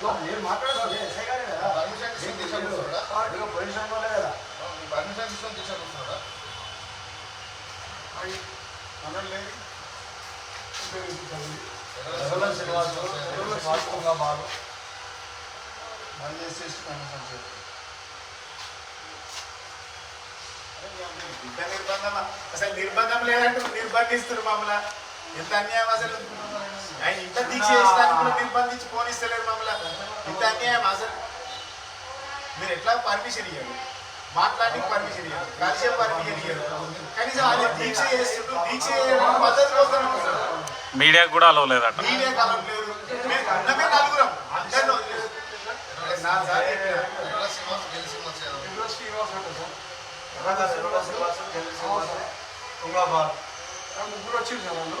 నేను మాట్లాడుతుంది ఎస్ఐ గారే కదా పర్మిషన్ తీసుకొని తీసుకొస్తున్నాడా? పొజిషన్ వాళ్ళే కదా పర్మిషన్ తీసుకొని తీసుకొస్తున్నాడా? అనలేదు బంద్ చేసేసి ఇంత అసలు నిర్బంధం లేదంటే నిర్బంధిస్తారు మమ్మల్ని ఎంత అన్యాయం అసలు ఆయన ఇంత దీక్ష చేసినాక కూడా నిర్బంధించి పోనిస్తలేరు మమ్మల్ని ఇంత అన్యాయం అసలు మీరు ఎట్లా పర్మిషన్ ఇవ్వరు మాట్లాడి పర్మిషన్ ఇవ్వరు కలిసే పర్మిషన్ ఇవ్వరు కనీసం అది దీక్ష చేస్తుంటూ దీక్ష చేయడం మద్దతు కోసం మీడియాకు కూడా అలవ్ లేదట లేదు మేము నలుగురం నా సార్ ముగ్గురు వచ్చింది సార్ వాళ్ళు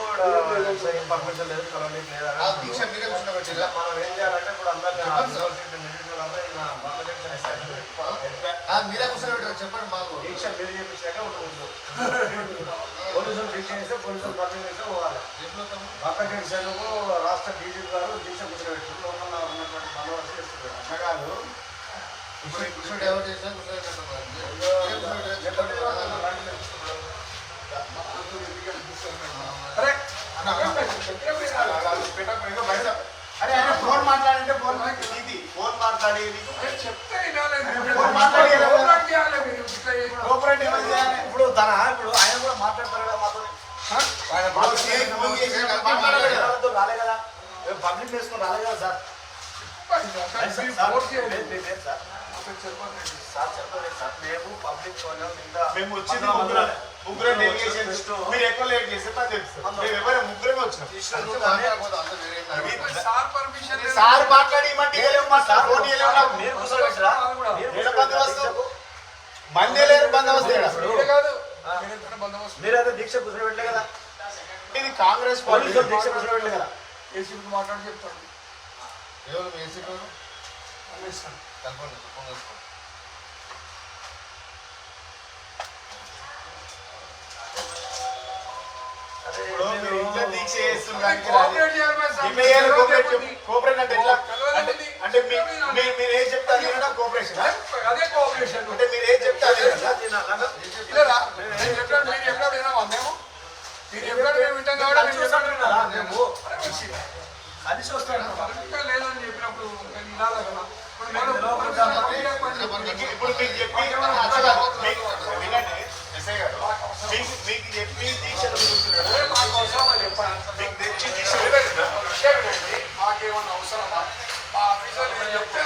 పర్మిషన్ లేదు కలవడానికి లేదా? మనం ఏం చేయాలంటే ఇప్పుడు అందరినీ మీరే కూర్చోబెట్టారు చెప్పండి మాకు. దీక్ష మీరు చేపించాక ఉండకూడదు పోలీసులు దీక్ష చేస్తే పోలీసులు పర్మిషన్ ఇస్తే పోవాలి? బంగ్లాదేశ్ సెలవు రాష్ట్ర డీజీ గారు దీక్ష కూర్చోబెట్టారు లోపల ఉన్నటువంటి బందోబస్తు చేస్తున్నారు. కాదు ఇప్పుడు కూర్చోబెట్టి ఎవరు చేసినా కూర్చోబెట్టారు మరి. అరే అరే ఫోన్ మాట్లాడంటే ఫోన్ ఇది ఫోన్ మాట్లాడి చెప్తే ఇప్పుడు తన ఇప్పుడు ఆయన కూడా మాట్లాడతారు కదా మాతో కదా. రాలే కదా పబ్లిక్ చేసుకుని రాలే కదా సార్ సార్. సార్, చెప్పలేదు సార్ మేము పబ్లిక్ మేము వచ్చింది ముగ్గురు ముగ్గురు మీరు ఎక్కువ లేట్ చేస్తే పని తెలుస్తుంది. మేము ఎవరు వచ్చినాం. ఇది- సార్ పర్మిషన్ లేదు. సార్ మాట్లాడి బందోబస్తు? మందే లేరు బందోబస్తు ఈడ. మీరే కాదు. మీరైతే దీక్ష కూర్చోబెట్టలే కదా. ఇది కాంగ్రెస్ పార్టీ. దీక్ష కూర్చోబెట్టలే కదా. ఏసీపీ మాట్లాడి చెప్తాను ఎవరు మీ ఏసీ పేరు? రమేష్ సార్. కలపండి, కోఆపరేట్ అంటే ఎట్లా? అంటే మీరు ఏం చెప్తారు? కోఆపరేషన్ అదే కోఆపరేషన్ అంటే మీరు ఏం చెప్తారు? నేను చెప్పాను మీరు మేము. మేము వింటాం కాబట్టి మేము. కలిసి వస్తాను. ఇంకా లేదని చెప్పినప్పుడు నేను వినాలి కదా. ఇప్పుడు మీకు- చెప్పి వినండి. ఎస్ఐ గారు మీకు మీకు చెప్పి దీక్షలు తెచ్చి దీక్ష విషయం ఏంటంటే మాకేమన్నా అవసరమా మా ఆఫీసర్ నేను చెప్తే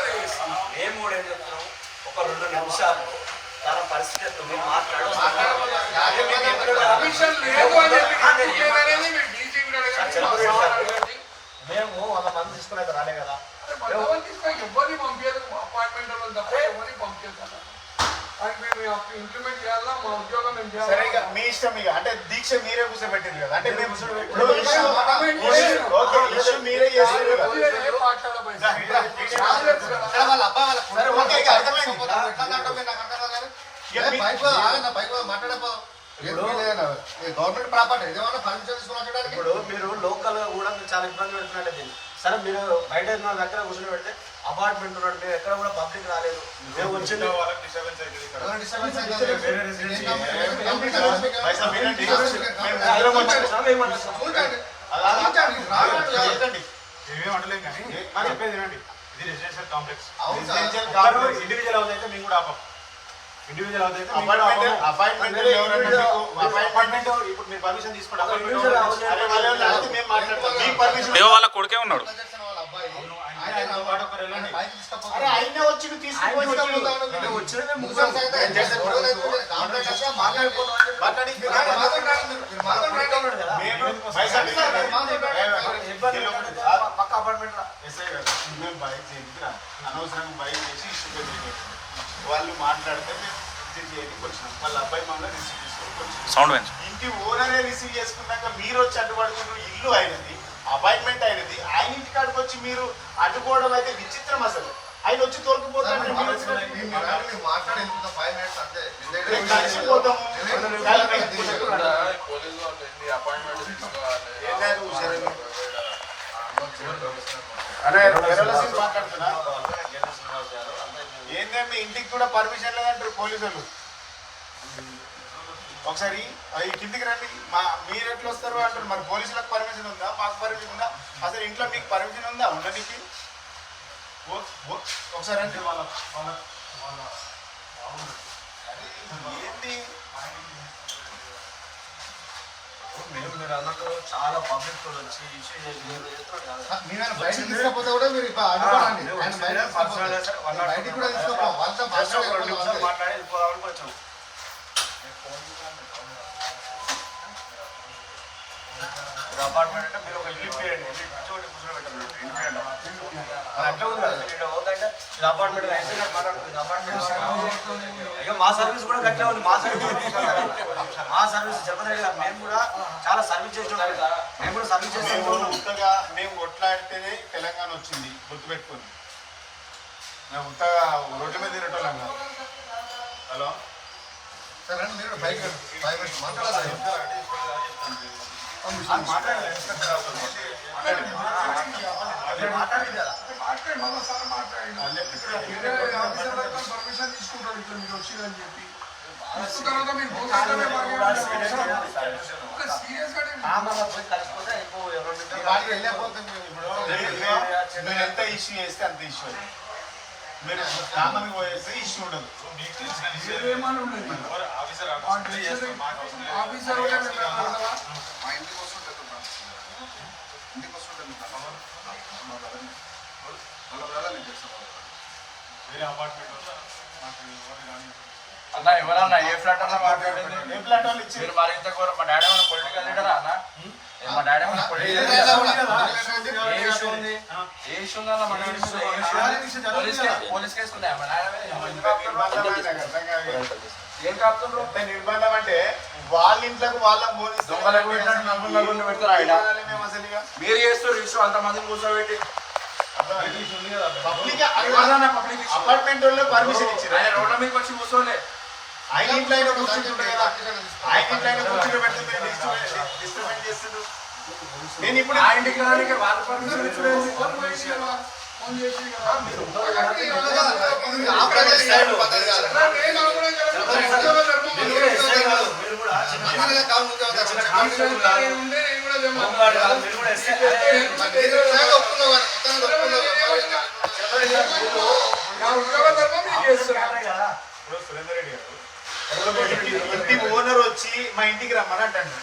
మేము కూడా ఏం చెప్తున్నాం ఒక రెండు నిమిషాలు తన పరిస్థితి అని మీరు మేము వంద మంది తీసుకుని అయితే రాలే కదా ఎవరిని పంపించదు తప్ప ఎవరిని పంపించదు అది మేము ఇంప్లిమెంట్ చేయాలా మా ఉద్యోగం మేము సరే ఇక చేయాలి మీ ఇష్టం ఇక అంటే దీక్ష మీరే కూర్చోబెట్టింది కదా అంటే మేము. ఇప్పుడు ఓకే మీరే చేస్తారు కదా అక్కడ వాళ్ళ అబ్బాయి వాళ్ళ సరే, కొడుకు ఓకే, ఇక అర్థమైంది. ఎట్లా అంటావు మీరు నాకు అర్థం కాదు. ఇక ఏ మీ- బైక్ పో, ఆగండి, బైక్ పో, మాట్లాడపో. ఏం లేదన్నా. ఇది గవర్నమెంట్ ప్రాపర్టీ ఇదేమన్నా పర్మిషన్ తీసుకుని మాట్లాడడానికి ఇప్పుడు మీరు లోకల్గా కూడా మీరు చాలా ఇబ్బంది పెడుతున్నట్టు దీన్ని సరే మీరు బయట నా దగ్గర కూర్చొని పెడితే అపార్ట్మెంట్ ఉన్నాడు. మేము ఎక్కడ కూడా పబ్లిక్ రాలేదు. మేము వచ్చింది అయితే ఇండివిజువల్ హౌస్ మేము కూడా ఆపం. ఇండివిజువల్ హౌస్ అయితే ఇప్పుడు మీరు పర్మిషన్ తీసుకోండి. మేము మాట్లాడతాం మీ పర్మిషన్ ఏవో వాళ్ళ కొడుకే ఉన్నాడు. పక్క అపార్ట్మెంట్ మేము బైక్ అనవసరంగా బైక్ చేసి ఇష్యూ వాళ్ళు మాట్లాడితే వాళ్ళ అబ్బాయి మమ్మల్ని రిసీవ్ సౌండ్ ఇంటి ఓనరే రిసీవ్ చేసుకున్నాక మీరు వచ్చి అడ్డుపడుతున్నారు. ఇల్లు అయినది అపాయింట్మెంట్ అయినది. ఆయన ఇంటి కాడికి వచ్చి మీరు అడ్డుకోవడం అయితే విచిత్రం అసలు. ఆయన వచ్చి కలిసిపోతాము. అరే సీన్ మాట్లాడుతున్నా. ఏంటంటే ఇంటికి కూడా పర్మిషన్ లేదంటారు పోలీసులు? ఒకసారి ఈ కిందికి రండి. మా మీరు ఎట్లా వస్తారు అంటారు మరి పోలీసులకు పర్మిషన్ ఉందా? మాకు పర్మిషన్ ఉందా? అసలు ఇంట్లో మీకు పర్మిషన్ ఉందా? ఉండడానికి ఒకసారి రండి. వాళ్ళ వాళ్ళ వాళ్ళ అరే, ఏంది? మీరు మీరు అన్నట్టు చాలా పబ్లిక్ వచ్చి ఇష్యూ మీరు తీసుకపోతే కూడా మీరు బయటికి two కూడా not తీసుకోపో. వాళ్ళతో జస్ట్ ఒక రెండు నిమిషాలు మాట్లాడి మాట్లాడి వెళ్ళిపోదామని వచ్చాం మీరు అపార్ట్మెంట్ అంటే మీరు ఒక ఇల్లు ఇప్పియండి ఇల్లు కూర్చోబెట్టారు అట్లా ఉంది కదా ఇక్కడ పోతుందంటే ఇది అపార్ట్మెంట్ మాట్లాడుతుంది అపార్ట్మెంట్ ఇక మా సర్వీస్ కూడా గట్టిగా ఉంది. మా సర్వీస్ మా సర్వీస్ చెప్పలేదు కదా. మేము కూడా చాలా సర్వీస్ చేస్తున్నాం కదా మేము కూడా సర్వీస్ చేస్తున్నాం ఉత్తగా మేము కొట్లాడితేనే తెలంగాణ వచ్చింది గుర్తుపెట్టుకోండి. మేము ఉత్తగా రోడ్డు మీద తిరగటోళ్ళం కాదు. హలో? సరే మీరు. ఫైవ్ మినిట్స్ మాట్లాడాలి. పర్మిషన్ ఇట్లా మీరు వచ్చిందని చెప్పి తర్వాత మీరు. మీరు ఎంత ఇష్యూ చేస్తే అంత ఇష్యూ మీరు పోయేస్తే ఇష్యూ ఉండదు ఆఫీసర్ ఆఫీసర్ ఉంటే మేము వెళ్తామా? మా ఇంటికి వస్తుంటే ఇంటికి వస్తుంటే మా బ్రదర్ని వాళ్ళ బ్రదర్ నేను చేస్తాను వేరే అపార్ట్మెంట్ మాకు ఎవరు కానీ అన్న ఎవరన్నా ఏ ఫ్లాట్ అన్నా మాట్లాడింది ఏ ప్లాట్ వాళ్ళు ఇచ్చి మీరు మా డాడీ ఏమైనా పొలిటికల్ లీడరా అన్న? ఏ మా డాడీ ఏమైనా పొలిటికల్ లీడరా. ఏ ఇష్యూ ఉంది? ఏ ఇష్యూ ఉందన్న మన పోలీస్ పోలీస్ కేసు ఉన్నాయా? మా డాడీ. ఏం కాపుతుండ్రు? నిర్బంధం అంటే వాళ్ళ ఇంట్లోకి పోలీసు దొంగలకు పెట్టినట్టు పెడతారు ఆయన. మీరు చేస్తారు ఇష్యూ అంతమందిని కూర్చోబెట్టి. పబ్లిక్ అపార్ట్మెంట్ వాళ్ళు పర్మిషన్ ఇచ్చారు ఆయన రోడ్ల మీదకి వచ్చి కూర్చోలే. ఆయన ఇంట్లో అయినా కూర్చుంటుండే కదా. ఆయన ఇంట్లో కూర్చుంటే డిస్టర్బెన్స్ నేను ఇప్పుడు ఆ ఇంటికి రానికి వాళ్ళ పర్మిషన్ ఇచ్చుడేంది? ఇంటి ఓనర్ వచ్చి మా ఇంటికి రమ్మని అంటాను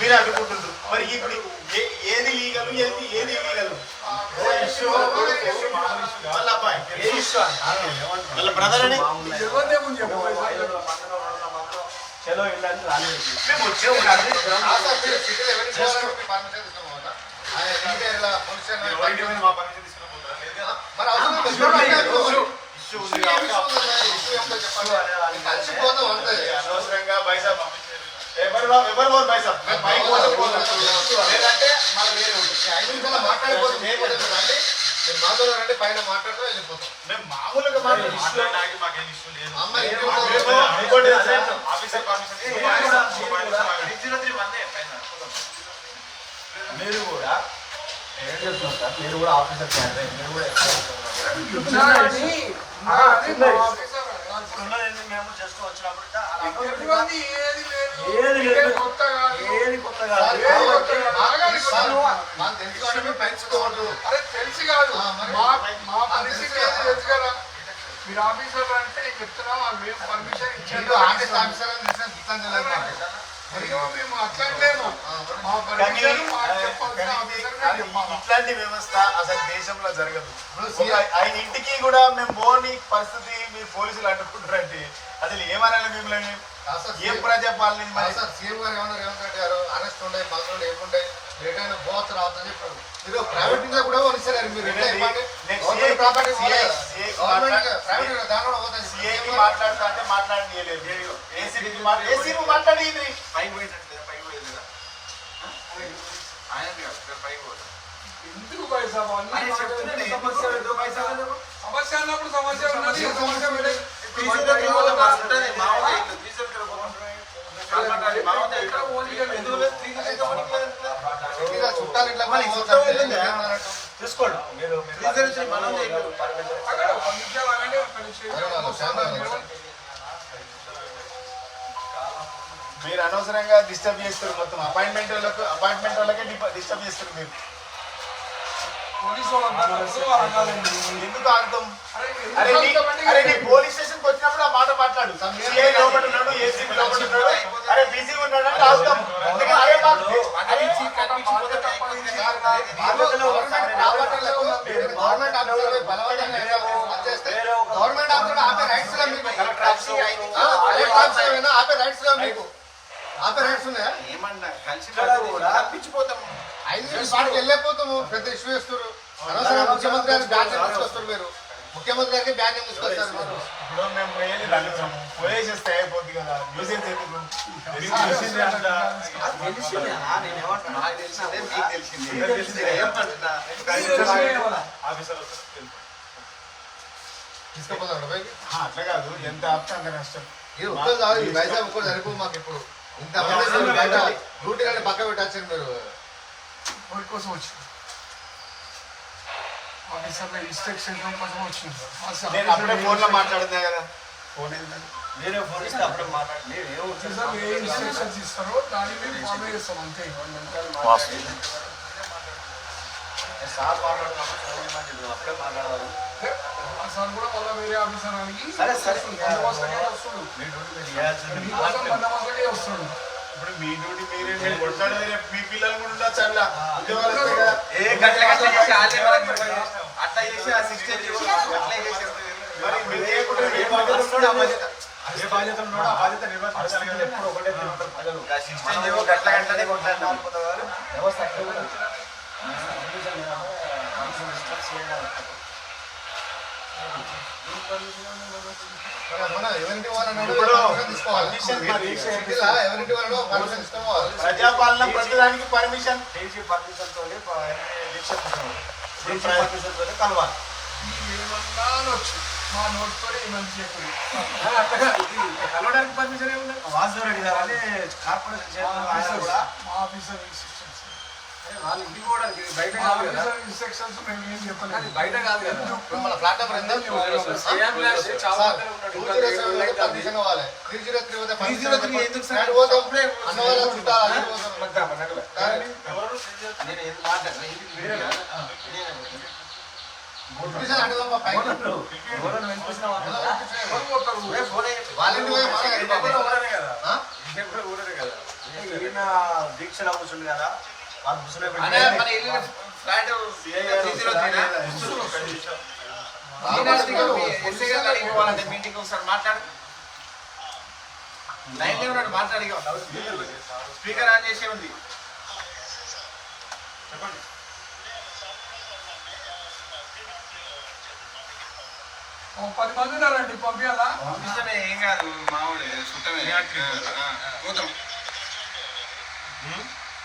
మీరు అడ్డుకుంటుండ్రు మరి ఇప్పుడు ఏ- ఏది ఈగలు ఏది ఏది ఈగలు వాళ్ళ అబ్బాయి ఏ ఇష్యూ వాళ్ళ బ్రదర్ అని చలో రాలేదు మేము ఇష్యూ ఉంది కాబట్టి ఇష్యూ ఏమిటో ఎవరు ఎవరు బైసా మేము పైకి లేదంటే మళ్ళీ వేరే ఉంటుంది ఐదు నిమిషాలు మాట్లాడిపోతే మీరు రండి. మీరు రండి పైన మాట్లాడుతూ వెళ్ళిపోతాం. మేము మామూలుగా మాట్లాడు మాట్లాడడానికి మాకేం ఇష్యూ లేదు? ఆఫీసర్ మీరు కూడా ఏం చెప్తున్నారు సార్? మీరు కూడా ఆఫీసర్ మీరు కూడా మేము జస్ట్ వచ్చినప్పుడు ఏది లేదు. ఏది కొత్త కాదు. పెంచుకోవద్దు. అరే తెలిసి కాదు. మా పరిస్థితి తెలుసు కదా. మీరు ఆఫీసర్ అంటే నేను చెప్తున్నా మేము పర్మిషన్ ఇచ్చారు ఆర్టిస్ట్ ఆఫీసర్ మా మా ఇట్లాంటి వ్యవస్థ అసలు దేశంలో జరగదు. ఆయన ఇంటికి కూడా మేము పోని పరిస్థితి మీరు పోలీసులు అడ్డుకుంటారంటే అసలు ఏమనాలి మిమ్మల్ని? ఏం ప్రజాపాలన సార్, సీఎం గారు ఏమన్నారు? రేవంత్ రెడ్డి గారు అరెస్ట్ ఉండే బంధువులు ఏముండే? లేట్ అయినా పోవచ్చు రావద్దని చెప్పారు. మీరు ప్రైవేట్ కూడా వనిస్తారు మీరు గవర్నమెంట్ ప్రాపర్టీ గవర్నమెంట్ ప్రైవేట్ పోతుంది సీఏకి మాట్లాడుతా అంటే మాట్లాడనీయలేదు. మాట్లాడింది పైకి? పైకి పోయేది పైకి పోతుంది. ఎందుకు పైసా? సమస్య అన్నప్పుడు సమస్య ఉన్నది. సమస్య లేదు? త్రీ కేజీస్ అయితే మనకి లేదు. ఇక చుట్టాలు ఇట్లా మరి? తీసుకోండి అనవసరంగా డిస్టర్బ్ చేస్తారు మొత్తం. అపాయింట్మెంట్ వాళ్ళకు అపాయింట్మెంట్ వాళ్ళకే డిస్టర్బ్ చేస్తారు మీరు. ఎందుకు ఆగుతాం? అరే, అరే నీ పోలీస్ స్టేషన్కి వచ్చినప్పుడు ఆ మాట మాట్లాడు. లోపల ఉన్నాడు ఏసీబీ లోపల ఉన్నాడు. ఆపే రైట్స్ మీకు. ఆపే రైట్స్ ఉన్నాయా? ఏమన్నా కలిసి ఐదు పెద్ద ఇష్యూ చేస్తారు అనవసరంగా ముఖ్యమంత్రి గారికి బ్యాన్ నేమ్ తీసుకొస్తారు మీరు. ముఖ్యమంత్రి గారికి బ్యాన్ నేమ్ తీసుకొస్తారు మీరు. ఇప్పుడు మేము పోయేది రంగుతాము పోయేసేస్తే అయిపోద్ది కదా. మ్యూజియం ఎందుకు? ఆఫీసర్ అట్లా కాదు. ఎంత ఆపితే అంత నష్టం. ఇది ఒక్కరు కాదు ఈ వైజాగ్ ఒక్కరు సరిపోదు మాకు ఇప్పుడు. ఇంత మంది మీరు బయట డ్యూటీ కానీ పక్క పెట్టచ్చు మీరు. వాడి కోసం వచ్చింది ఆఫీసర్ల ఇన్స్ట్రక్షన్ కోసం వచ్చింది సార్. నేను అప్పుడే ఫోన్లో మాట్లాడుతున్నా కదా. ఫోన్ ఏంటంటే నేనే ఫోన్ ఇస్తే అప్పుడే మాట్లాడి నేను ఏం ఆఫీసర్ ఏ ఇన్స్ట్రక్షన్స్ ఇస్తారో దాన్ని మేము ఫాలో చేస్తాం అంతే. వాస్తవం సార్ మాట్లాడుతున్నప్పుడు ఫోన్ ఇవ్వమని చెప్పాను. అప్పుడే మాట్లాడాలి. ఆ సార్ కూడా మళ్ళీ వేరే ఆఫీసర్ అడిగి సరే, సరే. బందోబస్తుకే వస్తాడు మీకోసం వస్తాడు ఇప్పుడు మీ డ్యూటీ మీరే మీరు కొట్టాడు రేపు మీ పిల్లలు కూడా ఉండొచ్చు అట్లా ఉద్యోగాలు వస్తాయి కదా ఏ గట్ల గట్ల చేసి వాళ్ళే మనకి అట్లా చేసి ఆ సిస్టమ్ అట్లే చేసేస్తారు మరి మీరు చేయకుండా ఏ బాధ్యత ఉన్నాడో ఆ బాధ్యత ఏ బాధ్యత ఉన్నాడో ఆ బాధ్యత నిర్వర్తించాలి కదా ఎప్పుడు ఒకటే తీరు ఉంటారు ప్రజలు ఆ సిస్టమ్ ఏమో గట్ల గట్లనే కొట్లాడినా అనుకున్నారు వ్యవస్థ అట్లే ప్రజాపాలన ప్రతిదానికి పర్మిషన్ డీజీ పర్మిషన్ తోటి ప- దీక్ష పర్మిషన్ తోటి కలవాలి. మా నోటితో ఏమని చెప్పండి కలవడానికి పర్మిషన్ ఏముంది వాసుదేవ్ రెడ్డి గారు కార్పొరేషన్ కూడా మా ఆఫీసర్. ఇంటికి కూడా బయట కాదు కదా ఇన్స్ట్రక్షన్స్ మేము ఏం చెప్పలేదు బయట కాదు కదా ఇప్పుడు మన ఫ్లాట్ నెంబర్ ఎంత ఎందుకు సార్? చుట్టాలు నేను ఇది వెళ్ళిపోతాం. ఊరనే కదా మాట్లాడు. స్పీకర్ ఆన్ చేసే ఉంది. ఓ పది మంది ఉన్నారండి పంపించాలా పంపిస్తేనే ఏం కాదు. మామూలు చుట్టమే పోతాం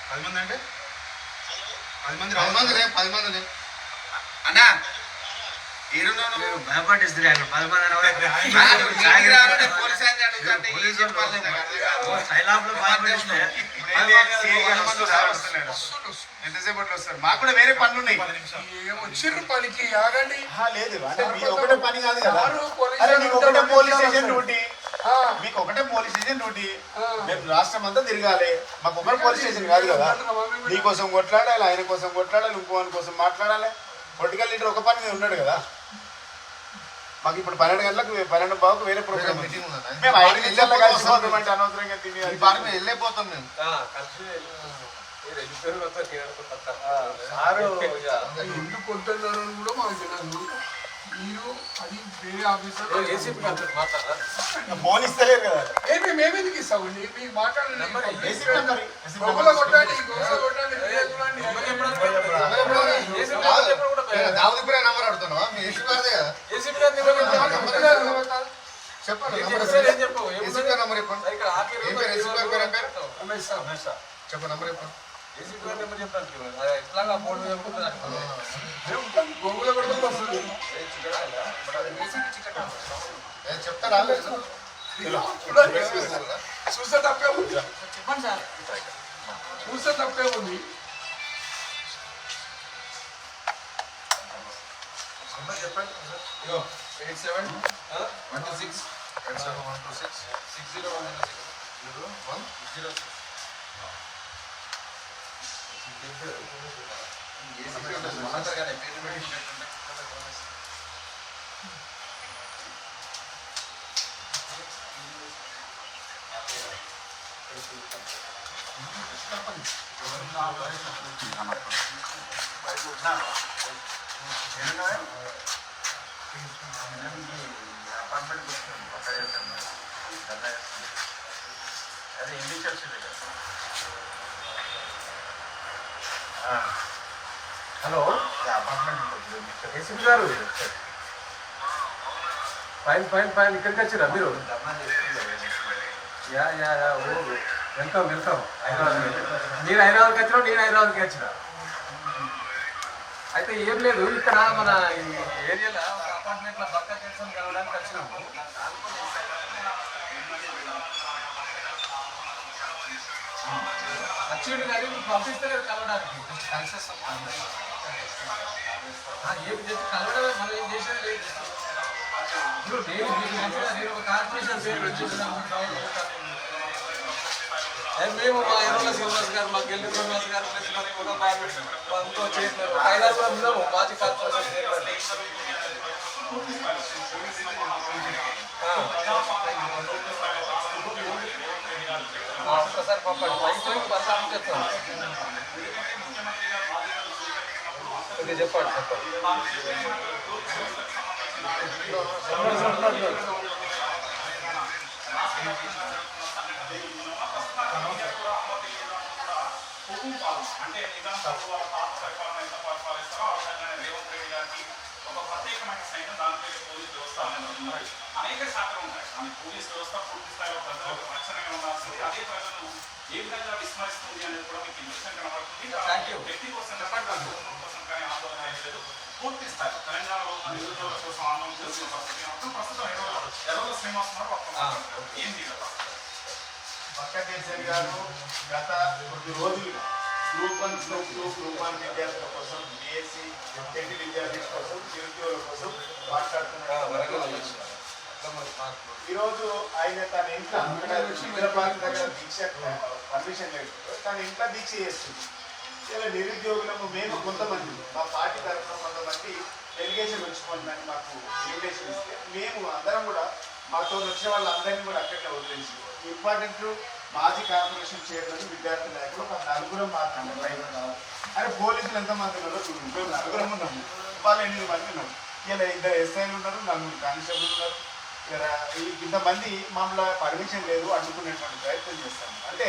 పది మంది అంటే? పది మంది పది మంది లే, పది మంది లే. అన్నా? భయపడిస్తుంది పది మంది పోలీస్. ఎంతసేపట్లో వస్తారు? మాకు కూడా వేరే పనులు ఉన్నాయి. వచ్చిర్రు పనికి? ఆగండి. ఆహా, లేదు. అంటే మీ ఒకటే పని కాదు ఒకటే పోలీస్ స్టేషన్. డ్యూటీ. మీకు ఒకటే పోలీస్ స్టేషన్ డ్యూటీ. మేము రాష్ట్రం అంతా తిరగాలి. మాకు ఒకటి పోలీస్ స్టేషన్ కాదు కదా. నీ కోసం కొట్లాడాలి ఆయన కోసం కొట్లాడాలి ఇంకోని కోసం మాట్లాడాలి. పొలిటికల్ లీడర్ ఒక పని మీద ఉన్నాడు కదా. మాకు ఇప్పుడు పన్నెండు గంటలకు పన్నెండు బాబుకు వేరే ప్రోగ్రామ్ మీటింగ్ ఉందా? మేము ఐదు నిమిషాల్లో కలిసిపోతాం అంటే అనవసరంగా తిని మీద వెళ్ళిపోతాం మేము. సారు కూడా మాకు తెలియదు. మీరు అది వేరే ఆఫీసర్ ఫోన్ ఇస్తలేరు కదా. ఏమి మేమెందుకు ఇస్తామండి మీకు మాట్లాడండి ఏసీ నెంబర్, ఏసీ నెంబర్. గొప్పలో కొట్టండి గొప్పలో కొట్టండి మీరే చూడండి. దావుది ఇప్పుడే నెంబర్ అడుగుతున్నావా? మీ ఏసీ గారిదే కదా. చెప్పండి నెంబర్. చెప్పండి నెంబర్ చెప్పండి మేము ఉంటాం. వస్తుంది చెప్తారా చూడండి. తప్పే ఉంది చూస్తే తప్పే ఉంది eight seven one two six eight seven one two six six zero one zero zero one zero మాట్లాడగానే పేరు పెట్టి అదే ఇంగ్లీష్ వచ్చింది హలో? అపార్ట్మెంట్ గారు. Fine fine fine. ఇక్కడికి వచ్చిరా మీరు? Yeah yeah yeah. Oh welcome welcome. Hyderabad మీరు హైదరాబాద్కి వచ్చినా నేను హైదరాబాద్కి వచ్చిన? అయితే ఏం లేదు ఇక్కడ మన ఈ ఏరియాలో అపార్ట్మెంట్లో భర్త చేసుకొని కలవడానికి వచ్చినాము. అచ్చుడు గారు పంపిస్తలేరు కలవడానికి. కన్సెస్ ఏం చేసి కలవడమే మనం ఏం చేసేది లేదు. ఇప్పుడు నేను మీకు మంచిగా నేను ఒక కార్పొరేషన్ పేరు వచ్చేసినాము మేము మా ఎర్రల శ్రీనివాస్ గారు మా గెల్లి శ్రీనివాస్ గారు ప్లస్ మరి ఒక బాబు ఇంకో ఐదారు కూడా ఉన్నాము. మాజీ కార్పొరేషన్ చైర్మన్ ఒకసారి పంపండి పైకి బస్ ఆఫ్ చెప్తాను ఓకే చెప్పండి చెప్పండి అంటే నిజాంసాబు వాళ్ళ పాత పరిపాలన ఎంత పరిపాలిస్తారో ఆ విధంగానే రేవంత్ రెడ్డి గారికి ఒక ప్రత్యేకమైన సైన్యం దాని పేరు పోలీస్ వ్యవస్థ అనేది ఉంది. అనేక శాఖలు ఉంటాయి కానీ పోలీస్ వ్యవస్థ పూర్తి స్థాయిలో ప్రజలకు రక్షణగా ఉండాల్సింది. అదే ప్రజలను ఏ విధంగా విస్మరిస్తుంది అనేది కూడా మీకు దృశ్యం కనబడుతుంది. వ్యక్తి కోసం చెప్పండి కుటుంబం కోసం కానీ ఆందోళన లేదు. పూర్తి స్థాయిలో తెలంగాణలో నిరుద్యోగుల కోసం ఆందోళన చేస్తున్న పరిస్థితి మాత్రం ప్రస్తుతం ఎర్రల ఎర్రల శ్రీనివాస్ ఉన్నారు పక్కన ఏం దిగదు పక్క కేసరి గారు గత కొద్ది రోజులుగా group one group two group one విద్యార్థుల కోసం బిఎస్సి టెట్ విద్యార్థుల కోసం నిరుద్యోగుల కోసం మాట్లాడుతున్నారు ఈరోజు ఆయన తన ఇంట్లో హైదరాబాద్ దగ్గర దీక్ష పర్మిషన్ లేదు తన ఇంట్లో దీక్ష చేస్తుంది ఇలా నిరుద్యోగులము మేము కొంతమంది మా పార్టీ తరఫున కొంతమంది డెలిగేషన్ వచ్చుకోండి మాకు ఇన్విటేషన్ ఇస్తే మేము అందరం కూడా మాతో వచ్చిన వాళ్ళందరినీ కూడా అక్కడ వదిలేసి ఇంపార్టెంట్ మాజీ కార్పొరేషన్ చైర్మన్ విద్యార్థి నాయకులు ఒక నలుగురం మాత్రమే బయట అరే పోలీసులు ఎంతమంది ఉన్నారో? చూడండి మేము నలుగురం ఉన్నాము వాళ్ళు ఎనిమిది మంది ఉన్నారు. ఇలా ఇద్దరు ఎస్ఐలు ఉన్నారు నలుగురు కానిస్టేబుల్ ఉన్నారు. ఇక ఇంతమంది మమ్మల్ని పర్మిషన్ లేదు అడ్డుకునేటువంటి ప్రయత్నం చేస్తాము అంటే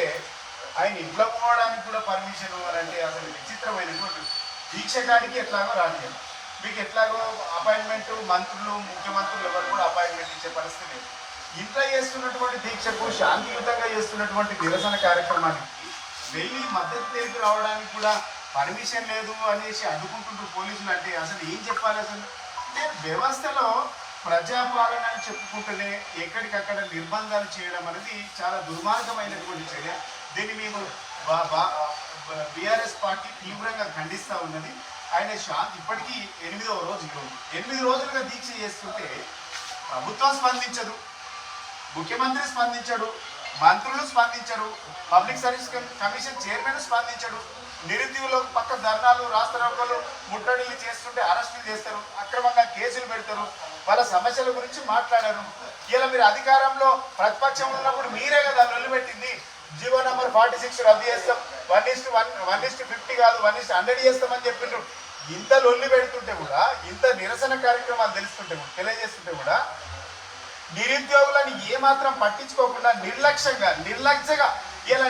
ఆయన ఇంట్లో పోవడానికి కూడా పర్మిషన్ ఇవ్వాలంటే అసలు విచిత్రమైనటువంటి దీక్షకానికి ఎట్లాగో రానియం మీకు ఎట్లాగో అపాయింట్మెంట్ మంత్రులు ముఖ్యమంత్రులు ఎవరు కూడా అపాయింట్మెంట్ ఇచ్చే పరిస్థితి లేదు. ఇంట్లో చేస్తున్నటువంటి దీక్షకు శాంతియుతంగా చేస్తున్నటువంటి నిరసన కార్యక్రమానికి వెళ్ళి మద్దతు తెలిపి రావడానికి కూడా పర్మిషన్ లేదు అనేసి అడ్డుకుంటుంటారు పోలీసులు అంటే అసలు ఏం చెప్పాలి అసలు? అంటే వ్యవస్థలో ప్రజాపాలన అని చెప్పుకుంటేనే ఎక్కడికక్కడ నిర్బంధాలు చేయడం అనేది చాలా దుర్మార్గమైనటువంటి చర్య. దీన్ని మేము బీఆర్ఎస్ పార్టీ తీవ్రంగా ఖండిస్తూ ఉన్నది. ఆయన శాంతి ఇప్పటికీ ఎనిమిదవ రోజు ఈరోజు ఎనిమిది రోజులుగా దీక్ష చేస్తుంటే ప్రభుత్వం స్పందించదు. ముఖ్యమంత్రి స్పందించడు మంత్రులు స్పందించరు పబ్లిక్ సర్వీస్ కమిషన్ చైర్మన్ స్పందించడు. నిరుద్యోగులకు పక్క ధర్నాలు రాష్ట్రాలు ముట్టడిలు చేస్తుంటే అరెస్టులు చేస్తారు అక్రమంగా కేసులు పెడతారు వాళ్ళ సమస్యల గురించి మాట్లాడారు. ఇలా మీరు అధికారంలో ప్రతిపక్షం ఉన్నప్పుడు మీరే కదా పెట్టింది జీవో నెంబర్ ఫార్టీ సిక్స్ రద్దు చేస్తాం. One is to one one is to fifty కాదు వన్ ఇస్ట్ హండ్రెడ్ చేస్తామని చెప్పిండ్రు. ఇంత లొల్లి పెడుతుంటే కూడా ఇంత నిరసన కార్యక్రమాలు తెలుస్తుంటే కూడా తెలియజేస్తుంటే కూడా నిరుద్యోగులను ఏమాత్రం పట్టించుకోకుండా నిర్లక్ష్యంగా నిర్లక్ష్యంగా ఇలా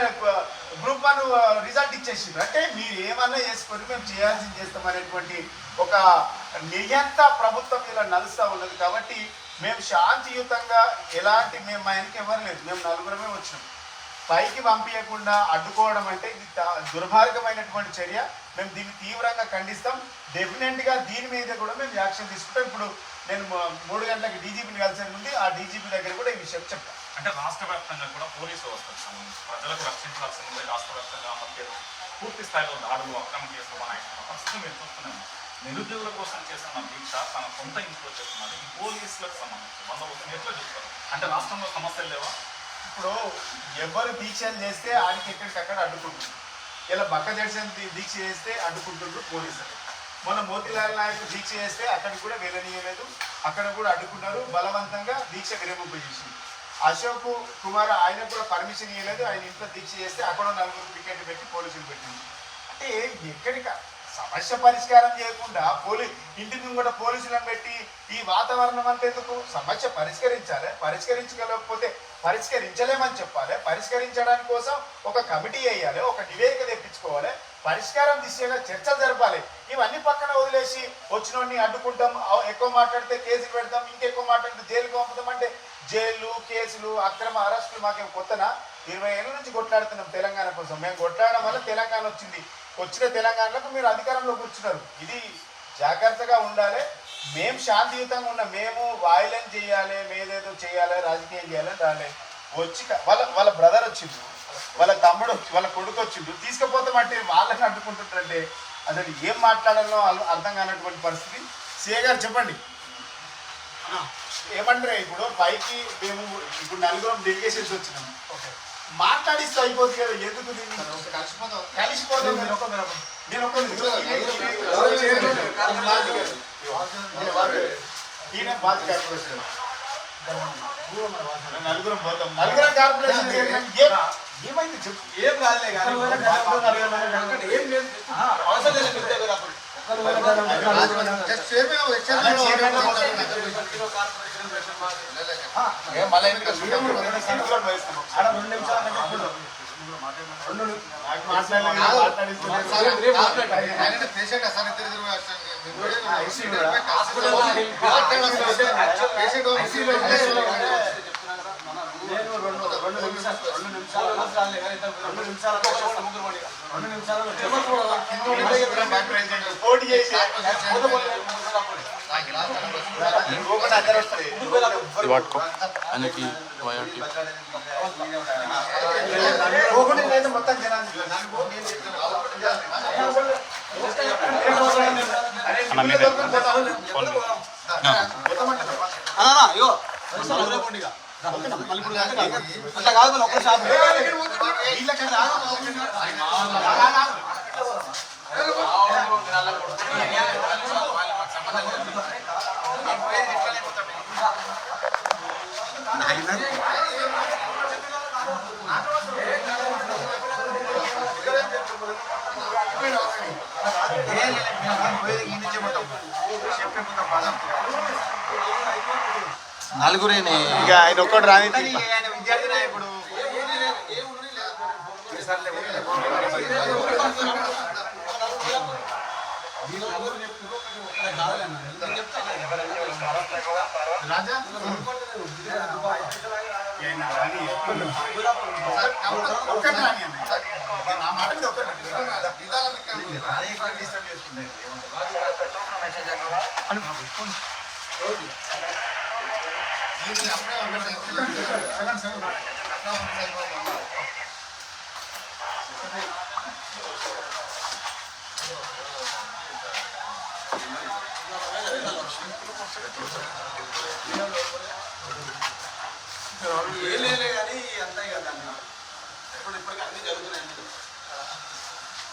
గ్రూప్ వన్ రిజల్ట్ ఇచ్చేసిండ్రు. అంటే మీరు ఏమన్నా చేసుకొని మేము చేయాల్సింది చేస్తాం అనేటువంటి ఒక నియంత ప్రభుత్వం ఇలా నలుస్తూ ఉన్నది కాబట్టి మేము శాంతియుతంగా ఎలాంటి మేము మా వెనక ఎవరు లేదు మేము నలుగురమే వచ్చినాం. పైకి పంపించకుండా అడ్డుకోవడం అంటే ఇది దుర్మార్గమైనటువంటి చర్య. మేము దీన్ని తీవ్రంగా ఖండిస్తాం. డెఫినెట్గా దీని మీద కూడా మేము యాక్షన్ తీసుకుంటాం. ఇప్పుడు నేను మూడు గంటలకు డీజీపీని కలిసేది ఉంది ఆ డీజీపీ దగ్గర కూడా ఈ విషయం చెప్తాను అంటే రాష్ట్ర వ్యాప్తంగా కూడా పోలీసు వ్యవస్థకు సంబంధించి ప్రజలకు రక్షించాల్సింది రాష్ట్ర వ్యాప్తంగా హత్యలు పూర్తి స్థాయిలో దాడులు అక్రమ కేసులు బనాయిస్తున్న పరిస్థితి మీరు చూస్తున్నాం నిరుద్యోగుల కోసం చేస్తున్న దీక్ష తన సొంత ఇంట్లో చేస్తున్నది ఈ పోలీసులకు సంబంధించి. బందోబస్తు ఎట్లా చూస్తారు అంటే రాష్ట్రంలో సమస్యలు లేవా? ఇప్పుడు ఎవరు దీక్షలు చేస్తే ఆడికి ఎక్కడికక్కడ అడ్డుకుంటుంది. ఇలా బక్క జడ్సన్ దీక్ష చేస్తే అడ్డుకుంటుండ్రు పోలీసులు. మొన్న మోతిలాల్ నాయకు దీక్ష చేస్తే అక్కడికి కూడా వెళ్ళనీయలేదు. అక్కడ కూడా అడ్డుకున్నారు. బలవంతంగా దీక్ష విరమింపజేసింది అశోక్ కుమార్ ఆయన కూడా పర్మిషన్ ఇవ్వలేదు ఆయన ఇంట్లో దీక్ష చేస్తే అక్కడ నలుగురు వికెట్ పెట్టి పోలీసులు పెట్టింది. అంటే ఎక్కడిక సమస్య పరిష్కారం చేయకుండా పోలీ ఇంటి కూడా పోలీసులను పెట్టి ఈ వాతావరణం అంతా ఎందుకు? సమస్య పరిష్కరించాలి. పరిష్కరించగలకపోతే పరిష్కరించలేమని చెప్పాలి. పరిష్కరించడానికి కోసం ఒక కమిటీ వేయాలి. ఒక నివేదిక తెప్పించుకోవాలి. పరిష్కారం దిశగా చర్చలు జరపాలి. ఇవన్నీ పక్కన వదిలేసి వచ్చినోడిని అడ్డుకుంటాం ఎక్కువ మాట్లాడితే కేసులు పెడతాం ఇంకెక్కువ మాట్లాడితే జైలుకి పంపుతాం అంటే జైలు కేసులు అక్రమ అరెస్టులు మాకేం కొత్తనా? ఇరవై ఏళ్ళ నుంచి కొట్లాడుతున్నాం తెలంగాణ కోసం. మేము కొట్లాడడం వల్ల తెలంగాణ వచ్చింది. వచ్చిన తెలంగాణలో మీరు అధికారంలో కూర్చున్నారు. ఇది జాగ్రత్తగా ఉండాలి. మేము శాంతియుతంగా ఉన్న మేము వాయిలెన్స్ చేయాలి మేదేదో చేయాలి రాజకీయం చేయాలని రాలే. వచ్చి వాళ్ళ వాళ్ళ బ్రదర్ వచ్చింది వాళ్ళ తమ్ముడు వాళ్ళ కొడుకు వచ్చిండు. తీసుకుపోతామంటే వాళ్ళని అడ్డుకుంటుంటే అసలు ఏం మాట్లాడాలో అర్థం కానటువంటి పరిస్థితి. సీఏ గారు చెప్పండి. ఏమంటారు ఇప్పుడు? పైకి మేము ఇప్పుడు నలుగురం డెలిగేషన్స్ వచ్చినాం. మాట్లాడిస్తే అయిపోతుంది కదా ఎందుకు కలిసిపోతాం కలిసిపోతాం నేను ఒక ఈయన బాధ కార్పొరేషన్ నలుగురం పోతాం. నలుగురం కార్పొరేషన్ ఏమైంది చెప్పు ఏం కాదులే కానీ ఏం లేదు అవసరం లేదు పెద్ద ఎవరు అప్పుడు పేషెంట్ రెండు నిమిషాలు. రెండు నిమిషాలు. రెండు నిమిషాలు. రెండు నిమిషాలు. పోటీ చేసి. పట్టుకో ఆయనకి అరే, అన్న మీదే. అన్నా ఇగో. ఇక. అట్లా కాదు మళ్ళీ ఒక్క షాప్ వీళ్ళకంటే ఆగం, ఆగం. నలుగురేనే. ఇక ఆయన ఒక్కడు రాని విద్యార్థి ఏ లేదు కానీ అంతా కదా అన్న ఇప్పుడు ఇప్పటికీ అన్నీ జరుగుతున్నాయి